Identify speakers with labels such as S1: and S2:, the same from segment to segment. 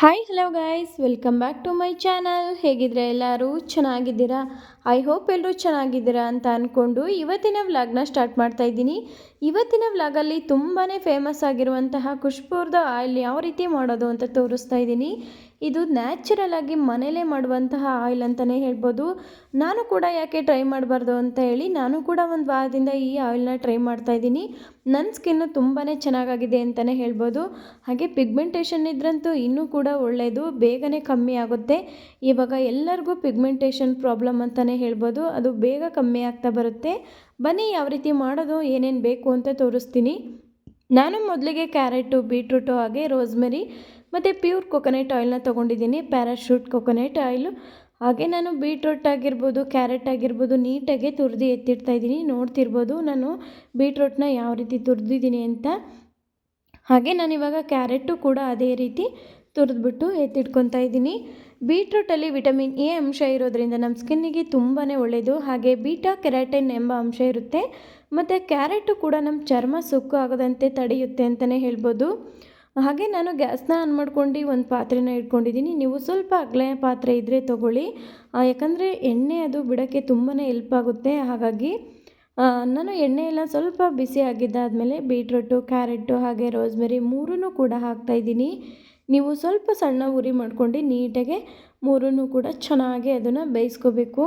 S1: Hi hello guys welcome back to my channel ಹೇಗಿದ್ರೆ ಎಲ್ಲರೂ ಚೆನ್ನಾಗಿದ್ದೀರಾ? I hope ಎಲ್ಲರೂ ಚೆನ್ನಾಗಿದ್ದೀರಾ ಅಂತ ಅಂದ್ಕೊಂಡು ಇವತ್ತಿನ ವ್ಲಾಗ್ನ ಸ್ಟಾರ್ಟ್ ಮಾಡ್ತಾ ಇದ್ದೀನಿ. ಇವತ್ತಿನ ವ್ಲಾಗಲ್ಲಿ ತುಂಬಾ ಫೇಮಸ್ ಆಗಿರುವಂತಹ ಖುಷ್ಪೂರ್ದ ಆಯಿಲ್ ಯಾವ ರೀತಿ ಮಾಡೋದು ಅಂತ ತೋರಿಸ್ತಾ ಇದ್ದೀನಿ. ಇದು ನ್ಯಾಚುರಲ್ ಆಗಿ ಮನೆಯಲ್ಲೇ ಮಾಡುವಂತಹ ಆಯಿಲ್ ಅಂತಲೇ ಹೇಳ್ಬೋದು. ನಾನು ಕೂಡ ಯಾಕೆ ಟ್ರೈ ಮಾಡಬಾರ್ದು ಅಂತ ಹೇಳಿ ನಾನು ಕೂಡ ಒಂದು ವಾರದಿಂದ ಈ ಆಯಿಲ್ನ ಟ್ರೈ ಮಾಡ್ತಾ ಇದ್ದೀನಿ. ನನ್ನ ಸ್ಕಿನ್ನು ತುಂಬಾ ಚೆನ್ನಾಗಾಗಿದೆ ಅಂತಲೇ ಹೇಳ್ಬೋದು. ಹಾಗೆ ಪಿಗ್ಮೆಂಟೇಷನ್ ಇದ್ರಂತೂ ಇನ್ನೂ ಕೂಡ ಒಳ್ಳೆಯದು ಬೇಗನೆ ಕಮ್ಮಿ ಆಗುತ್ತೆ. ಇವಾಗ ಎಲ್ಲರಿಗೂ ಪಿಗ್ಮೆಂಟೇಷನ್ ಪ್ರಾಬ್ಲಮ್ ಅಂತಲೇ ಹೇಳ್ಬೋದು. ಅದು ಬೇಗ ಕಮ್ಮಿ ಆಗ್ತಾ ಬರುತ್ತೆ. ಬನ್ನಿ ಯಾವ ರೀತಿ ಮಾಡೋದು, ಏನೇನು ಬೇಕು ಅಂತ ತೋರಿಸ್ತೀನಿ. ನಾನು ಮೊದಲಿಗೆ ಕ್ಯಾರೆಟು, ಬೀಟ್ರೂಟು ಹಾಗೆ ರೋಸ್ಮೆರಿ ಮತ್ತು ಪ್ಯೂರ್ ಕೊಕೊನೆಟ್ ಆಯಿಲ್ನ ತೊಗೊಂಡಿದ್ದೀನಿ, ಪ್ಯಾರಾಶೂಟ್ ಕೊಕೊನೆಟ್ ಆಯಿಲು. ಹಾಗೆ ನಾನು ಬೀಟ್ರೂಟ್ ಆಗಿರ್ಬೋದು, ಕ್ಯಾರೆಟ್ ಆಗಿರ್ಬೋದು ನೀಟಾಗಿ ತುರಿದು ಎತ್ತಿಡ್ತಾ ಇದ್ದೀನಿ. ನೋಡ್ತಿರ್ಬೋದು ನಾನು ಬೀಟ್ರೂಟ್ನ ಯಾವ ರೀತಿ ತುರಿದಿದ್ದೀನಿ ಅಂತ. ಹಾಗೆ ನಾನಿವಾಗ ಕ್ಯಾರೆಟು ಕೂಡ ಅದೇ ರೀತಿ ತುರಿದ್ಬಿಟ್ಟು ಎತ್ತಿಟ್ಕೊತಾ ಇದ್ದೀನಿ. ಬೀಟ್ರೂಟಲ್ಲಿ ವಿಟಮಿನ್ ಎ ಅಂಶ ಇರೋದ್ರಿಂದ ನಮ್ಮ ಸ್ಕಿನ್ನಿಗೆ ತುಂಬಾ ಒಳ್ಳೆಯದು ಹಾಗೆ ಬೀಟಾ ಕೆರಾಟಿನ್ ಎಂಬ ಅಂಶ ಇರುತ್ತೆ. ಮತ್ತು ಕ್ಯಾರೆಟು ಕೂಡ ನಮ್ಮ ಚರ್ಮ ಸುಕ್ಕು ಆಗದಂತೆ ತಡೆಯುತ್ತೆ ಅಂತಲೇ ಹೇಳ್ಬೋದು. ಹಾಗೆ ನಾನು ಗ್ಯಾಸ್ನ ಆನ್ ಮಾಡ್ಕೊಂಡು ಒಂದು ಪಾತ್ರೆನ ಇಟ್ಕೊಂಡಿದ್ದೀನಿ. ನೀವು ಸ್ವಲ್ಪ ಅಗಲ ಪಾತ್ರೆ ಇದ್ದರೆ ತೊಗೊಳ್ಳಿ. ಯಾಕಂದರೆ ಎಣ್ಣೆ ಅದು ಬಿಡೋಕ್ಕೆ ತುಂಬಾ ಎಲ್ಪ್ ಆಗುತ್ತೆ. ಹಾಗಾಗಿ ನಾನು ಎಣ್ಣೆ ಎಲ್ಲ ಸ್ವಲ್ಪ ಬಿಸಿ ಆಗಿದ್ದಾದಮೇಲೆ ಬೀಟ್ರೂಟು, ಕ್ಯಾರೆಟು ಹಾಗೆ ರೋಸ್ಮೆರಿ ಮೂರೂ ಕೂಡ ಹಾಕ್ತಾಯಿದ್ದೀನಿ ನೀವು ಸ್ವಲ್ಪ ಸಣ್ಣ ಉರಿ ಮಾಡ್ಕೊಂಡು ನೀಟಾಗೆ ಮೂರೂ ಕೂಡ ಚೆನ್ನಾಗಿ ಅದನ್ನು ಬೇಯಿಸ್ಕೋಬೇಕು.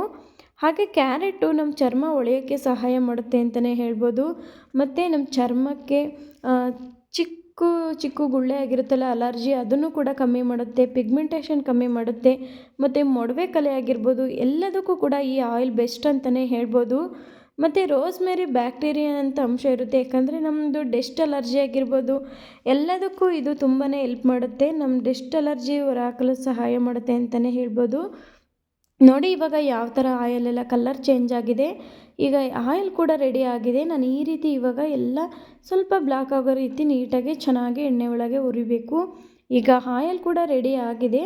S1: ಹಾಗೆ ಕ್ಯಾರೆಟು ನಮ್ಮ ಚರ್ಮ ಒಳೆಯೋಕ್ಕೆ ಸಹಾಯ ಮಾಡುತ್ತೆ ಅಂತಲೇ ಹೇಳ್ಬೋದು. ಮತ್ತು ನಮ್ಮ ಚರ್ಮಕ್ಕೆ ಚಿಕ್ಕ ಚಿಕ್ಕ ಗುಳ್ಳೆ ಆಗಿರುತ್ತಲ್ಲ, ಅಲರ್ಜಿ ಅದನ್ನು ಕೂಡ ಕಮ್ಮಿ ಮಾಡುತ್ತೆ, ಪಿಗ್ಮೆಂಟೇಷನ್ ಕಮ್ಮಿ ಮಾಡುತ್ತೆ, ಮತ್ತು ಮೊಡವೆ ಕಲೆ ಆಗಿರ್ಬೋದು, ಎಲ್ಲದಕ್ಕೂ ಕೂಡ ಈ ಆಯಿಲ್ ಬೆಸ್ಟ್ ಅಂತಲೇ ಹೇಳ್ಬೋದು. ಮತ್ತು ರೋಸ್ಮೇರಿ ಬ್ಯಾಕ್ಟೀರಿಯಾ ಅಂತ ಅಂಶ ಇರುತ್ತೆ. ಯಾಕಂದರೆ ನಮ್ಮದು ಡೆಸ್ಟ್ ಅಲರ್ಜಿ ಆಗಿರ್ಬೋದು, ಎಲ್ಲದಕ್ಕೂ ಇದು ತುಂಬಾ ಎಲ್ಪ್ ಮಾಡುತ್ತೆ. ನಮ್ಮ ಡೆಸ್ಟ್ ಅಲರ್ಜಿ ಹೊರಹಾಕಲು ಸಹಾಯ ಮಾಡುತ್ತೆ ಅಂತಲೇ ಹೇಳ್ಬೋದು. ನೋಡಿ, ಇವಾಗ ಯಾವ ಥರ ಆಯಲೆಲ್ಲ ಕಲರ್ ಚೇಂಜ್ ಆಗಿದೆ. ಈಗ ಆಯಿಲ್ ಕೂಡ ರೆಡಿ ಆಗಿದೆ. ನಾನು ಈ ರೀತಿ ಇವಾಗ ಎಲ್ಲ ಸ್ವಲ್ಪ ಬ್ಲಾಕ್ ಆಗೋ ರೀತಿ ನೀಟಾಗಿ ಚೆನ್ನಾಗಿ ಎಣ್ಣೆ ಒಳಗೆ ಹುರಿಬೇಕು. ಈಗ ಆಯಿಲ್ ಕೂಡ ರೆಡಿ ಆಗಿದೆ.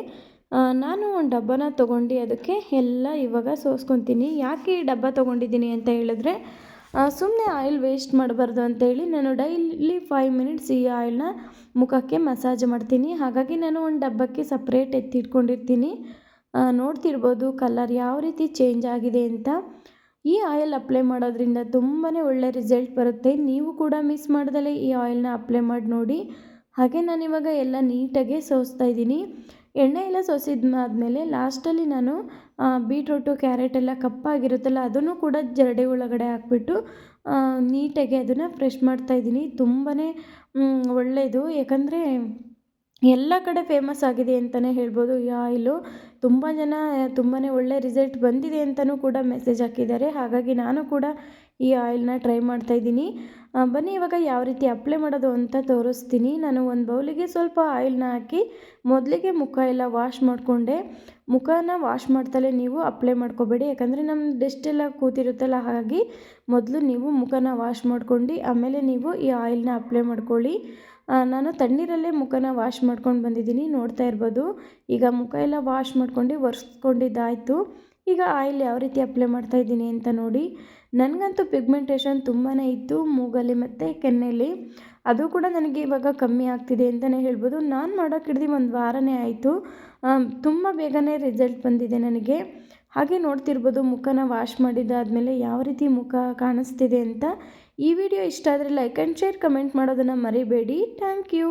S1: ನಾನು ಒಂದು ಡಬ್ಬನ ತೊಗೊಂಡು ಅದಕ್ಕೆ ಎಲ್ಲ ಇವಾಗ ಸೋಸ್ಕೊತೀನಿ. ಯಾಕೆ ಈ ಡಬ್ಬ ತೊಗೊಂಡಿದ್ದೀನಿ ಅಂತ ಹೇಳಿದ್ರೆ ಸುಮ್ಮನೆ ಆಯಿಲ್ ವೇಸ್ಟ್ ಮಾಡಬಾರ್ದು ಅಂತೇಳಿ ನಾನು ಡೈಲಿ ಫೈವ್ ಮಿನಿಟ್ಸ್ ಈ ಆಯಿಲ್ನ ಮುಖಕ್ಕೆ ಮಸಾಜ್ ಮಾಡ್ತೀನಿ. ಹಾಗಾಗಿ ನಾನು ಒಂದು ಡಬ್ಬಕ್ಕೆ ಸಪ್ರೇಟ್ ಎತ್ತಿಟ್ಕೊಂಡಿರ್ತೀನಿ. ನೋಡ್ತಿರ್ಬೋದು ಕಲರ್ ಯಾವ ರೀತಿ ಚೇಂಜ್ ಆಗಿದೆ ಅಂತ. ಈ ಆಯಿಲ್ ಅಪ್ಲೈ ಮಾಡೋದ್ರಿಂದ ತುಂಬಾ ಒಳ್ಳೆ ರಿಸಲ್ಟ್ ಬರುತ್ತೆ. ನೀವು ಕೂಡ ಮಿಸ್ ಮಾಡ್ದಲೇ ಈ ಆಯಿಲ್ನ ಅಪ್ಲೈ ಮಾಡಿ ನೋಡಿ. ಹಾಗೆ ನಾನಿವಾಗ ಎಲ್ಲ ನೀಟಾಗೆ ಸೋಸ್ತಾ ಇದ್ದೀನಿ. ಎಣ್ಣೆ ಎಲ್ಲ ಸೋಸಿದ್ದಾದ್ಮೇಲೆ ಲಾಸ್ಟಲ್ಲಿ ನಾನು ಬೀಟ್ರೂಟು ಕ್ಯಾರೆಟ್ ಎಲ್ಲ ಕಪ್ಪಾಗಿರುತ್ತಲ್ಲ ಅದನ್ನು ಕೂಡ ಜರಡಿ ಒಳಗಡೆ ಹಾಕ್ಬಿಟ್ಟು ನೀಟಾಗಿ ಅದನ್ನು ಫ್ರೆಶ್ ಮಾಡ್ತಾಯಿದ್ದೀನಿ ತುಂಬಾ ಒಳ್ಳೆಯದು. ಯಾಕಂದರೆ ಎಲ್ಲ ಕಡೆ ಫೇಮಸ್ ಆಗಿದೆ ಅಂತಲೇ ಹೇಳ್ಬೋದು. ಈ ಆಯಿಲು ತುಂಬ ಜನ ತುಂಬಾ ಒಳ್ಳೆ ರಿಸಲ್ಟ್ ಬಂದಿದೆ ಅಂತಲೂ ಕೂಡ ಮೆಸೇಜ್ ಹಾಕಿದ್ದಾರೆ. ಹಾಗಾಗಿ ನಾನು ಕೂಡ ಈ ಆಯಿಲ್ನ ಟ್ರೈ ಮಾಡ್ತಾಯಿದ್ದೀನಿ ಬನ್ನಿ, ಇವಾಗ ಯಾವ ರೀತಿ ಅಪ್ಲೈ ಮಾಡೋದು ಅಂತ ತೋರಿಸ್ತೀನಿ. ನಾನು ಒಂದು ಬೌಲಿಗೆ ಸ್ವಲ್ಪ ಆಯಿಲ್ನ ಹಾಕಿ ಮೊದಲಿಗೆ ಮುಖ ಎಲ್ಲ ವಾಶ್ ಮಾಡಿಕೊಂಡೆ. ಮುಖನ ವಾಶ್ ಮಾಡ್ತಲೇ ನೀವು ಅಪ್ಲೈ ಮಾಡ್ಕೋಬೇಡಿ. ಯಾಕಂದರೆ ನಮ್ಮ ಡೆಸ್ಟ್ ಎಲ್ಲ ಕೂತಿರುತ್ತಲ್ಲ, ಹಾಗಾಗಿ ಮೊದಲು ನೀವು ಮುಖನ ವಾಶ್ ಮಾಡ್ಕೊಂಡು ಆಮೇಲೆ ನೀವು ಈ ಆಯಿಲ್ನ ಅಪ್ಲೈ ಮಾಡ್ಕೊಳ್ಳಿ. ನಾನು ತಣ್ಣೀರಲ್ಲೇ ಮುಖನ ವಾಶ್ ಮಾಡ್ಕೊಂಡು ಬಂದಿದ್ದೀನಿ, ನೋಡ್ತಾ ಇರ್ಬೋದು. ಈಗ ಮುಖ ಎಲ್ಲ ವಾಶ್ ಮಾಡ್ಕೊಂಡು ಒರೆಸ್ಕೊಂಡಿದ್ದಾಯಿತು. ಈಗ ಆಯಿಲ್ ಯಾವ ರೀತಿ ಅಪ್ಲೈ ಮಾಡ್ತಾ ಇದ್ದೀನಿ ಅಂತ ನೋಡಿ. ನನಗಂತೂ ಪಿಗ್ಮೆಂಟೇಷನ್ ತುಂಬಾ ಇತ್ತು, ಮೂಗಲ್ಲಿ ಮತ್ತು ಕೆನ್ನೆಯಲ್ಲಿ ಅದು ಕೂಡ ನನಗೆ ಇವಾಗ ಕಮ್ಮಿ ಆಗ್ತಿದೆ ಅಂತಲೇ ಹೇಳ್ಬೋದು. ನಾನು ಮಾಡೋಕೆ ಹಿಡ್ದು ಒಂದು ವಾರನೇ ಆಯಿತು. ತುಂಬ ಬೇಗನೆ ರಿಸಲ್ಟ್ ಬಂದಿದೆ ನನಗೆ. ಹಾಗೆ ನೋಡ್ತಿರ್ಬೋದು ಮುಖನ ವಾಶ್ ಮಾಡಿದ್ದಾದಮೇಲೆ ಯಾವ ರೀತಿ ಮುಖ ಕಾಣಿಸ್ತಿದೆ ಅಂತ ಈ ವಿಡಿಯೋ ಇಷ್ಟ ಆದರೆ ಲೈಕ್ ಆ್ಯಂಡ್ ಶೇರ್ ಕಮೆಂಟ್ ಮಾಡೋದನ್ನು ಮರಿಬೇಡಿ. Thank you